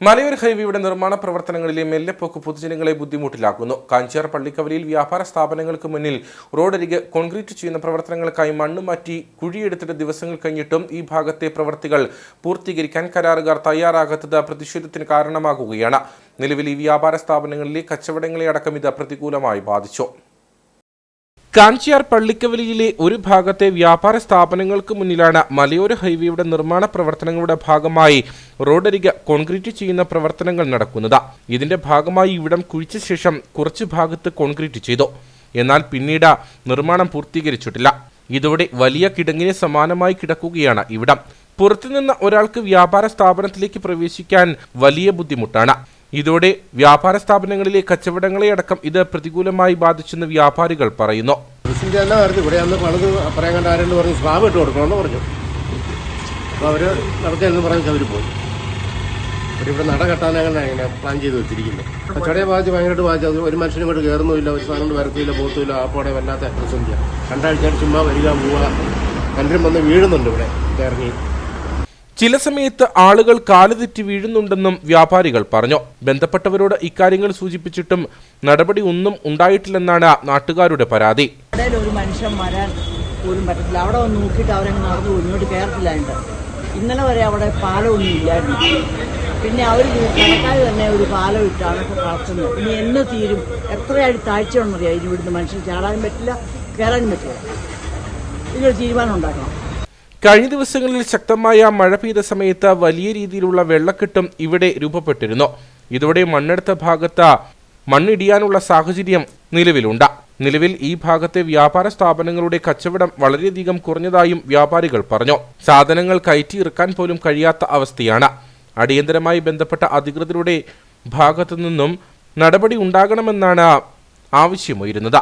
മലയോര ഹൈവേയുടെ നിർമ്മാണ പ്രവർത്തനങ്ങളിലെ മെല്ലെപ്പോക്ക് പൊതുജനങ്ങളെ ബുദ്ധിമുട്ടിലാക്കുന്നു. കാഞ്ചിയാർ പള്ളിക്കവലിയിൽ വ്യാപാര സ്ഥാപനങ്ങൾക്ക് മുന്നിൽ റോഡരികെ കോൺക്രീറ്റ് ചെയ്യുന്ന പ്രവർത്തനങ്ങൾക്കായി മണ്ണ് മാറ്റി കുഴിയെടുത്തിട്ട് ദിവസങ്ങൾ കഴിഞ്ഞിട്ടും ഈ ഭാഗത്തെ പ്രവൃത്തികൾ പൂർത്തീകരിക്കാൻ കരാറുകാർ തയ്യാറാകാത്തത് പ്രതിഷേധത്തിന് കാരണമാകുകയാണ്. നിലവിൽ ഈ വ്യാപാര സ്ഥാപനങ്ങളിലെ കച്ചവടങ്ങളെ അടക്കം ഇത് പ്രതികൂലമായി ബാധിച്ചു. കാഞ്ചിയാർ പള്ളിക്കവലിയിലെ ഒരു ഭാഗത്തെ വ്യാപാര സ്ഥാപനങ്ങൾക്ക് മുന്നിലാണ് മലയോര ഹൈവേയുടെ നിർമ്മാണ പ്രവർത്തനങ്ങളുടെ ഭാഗമായി റോഡരികെ കോൺക്രീറ്റ് ചെയ്യുന്ന പ്രവർത്തനങ്ങൾ നടക്കുന്നത്. ഇതിന്റെ ഭാഗമായി ഇവിടം കുഴിച്ച ശേഷം കുറച്ച് ഭാഗത്ത് കോൺക്രീറ്റ് ചെയ്തു. എന്നാൽ പിന്നീട് നിർമ്മാണം പൂർത്തീകരിച്ചിട്ടില്ല. ഇതോടെ വലിയ കിടങ്ങിന് സമാനമായി കിടക്കുകയാണ് ഇവിടം. പുറത്തുനിന്ന് ഒരാൾക്ക് വ്യാപാര സ്ഥാപനത്തിലേക്ക് പ്രവേശിക്കാൻ വലിയ ബുദ്ധിമുട്ടാണ്. ഇതോടെ വ്യാപാര സ്ഥാപനങ്ങളിലെ കച്ചവടങ്ങളെ അടക്കം ഇത് പ്രതികൂലമായി ബാധിച്ചെന്ന് വ്യാപാരികൾ പറയുന്നു. പറഞ്ഞു നടത്തിയെന്ന് പറഞ്ഞ് പോയി അവരിവിടെ നട കെട്ടാനാണ് അങ്ങനെ പ്ലാൻ ചെയ്ത് വെച്ചിരിക്കുന്നത്. കച്ചവടയെ ബാധിച്ച് ഭയങ്കരമായിട്ട് ബാധിച്ചു. അത് ഒരു മനുഷ്യനും ഇങ്ങോട്ട് കയറുന്നില്ല ഒരു സാധനം വരത്തില്ല പോത്തില്ല ആപ്പോടെ വല്ലാത്ത പ്രതിസന്ധിയാണ് രണ്ടാഴ്ചയായിട്ട് ചുമ്മാ വരിക പോവുക. പലരും വന്ന് വീഴുന്നുണ്ട് ഇവിടെ ഇറങ്ങി ചില സമയത്ത് ആളുകൾ കാലുതെറ്റി വീഴുന്നുണ്ടെന്നും വ്യാപാരികൾ പറഞ്ഞു. ബന്ധപ്പെട്ടവരോട് ഇക്കാര്യങ്ങൾ സൂചിപ്പിച്ചിട്ടും നടപടി ഒന്നും ഉണ്ടായിട്ടില്ലെന്നാണ് നാട്ടുകാരുടെ പരാതി. ഒരു മനുഷ്യൻ വരാൻ പോലും പറ്റത്തില്ല. അവിടെ വന്ന് നോക്കിയിട്ട് അവരങ്ങ് നടന്നു ഇങ്ങോട്ട് കയറത്തില്ലായിട്ട് ഇന്നലെ വരെ അവിടെ പാലമൊന്നും ഇല്ലായിരുന്നു. പിന്നെ അവർ കണക്കാർ തന്നെ ഒരു പാലം ഇട്ടാണ് കളക്കുന്നത് ഇനി എന്ന് തീരും? എത്രയായിട്ട് താഴ്ച ഉണ്ടെന്നറിയാം ഇനി ഇവിടുന്ന് മനുഷ്യൻ ചാടാനും പറ്റില്ല കയറാനും പറ്റില്ല. ഇതിനൊരു തീരുമാനം ഉണ്ടാക്കണം. കഴിഞ്ഞ ദിവസങ്ങളിൽ ശക്തമായ മഴ പെയ്ത സമയത്ത് വലിയ രീതിയിലുള്ള വെള്ളക്കെട്ടും ഇവിടെ രൂപപ്പെട്ടിരുന്നു. ഇതോടെ മണ്ണെടുത്ത ഭാഗത്ത് മണ്ണിടിയാനുള്ള സാഹചര്യം നിലവിലുണ്ട്. നിലവിൽ ഈ ഭാഗത്തെ വ്യാപാര സ്ഥാപനങ്ങളുടെ കച്ചവടം വളരെയധികം കുറഞ്ഞതായും വ്യാപാരികൾ പറഞ്ഞു. സാധനങ്ങൾ കയറ്റി ഇറക്കാൻ പോലും കഴിയാത്ത അവസ്ഥയാണ്. അടിയന്തരമായി ബന്ധപ്പെട്ട അധികൃതരുടെ ഭാഗത്തു നിന്നും നടപടി ഉണ്ടാകണമെന്നാണ് ആവശ്യമുയരുന്നത്.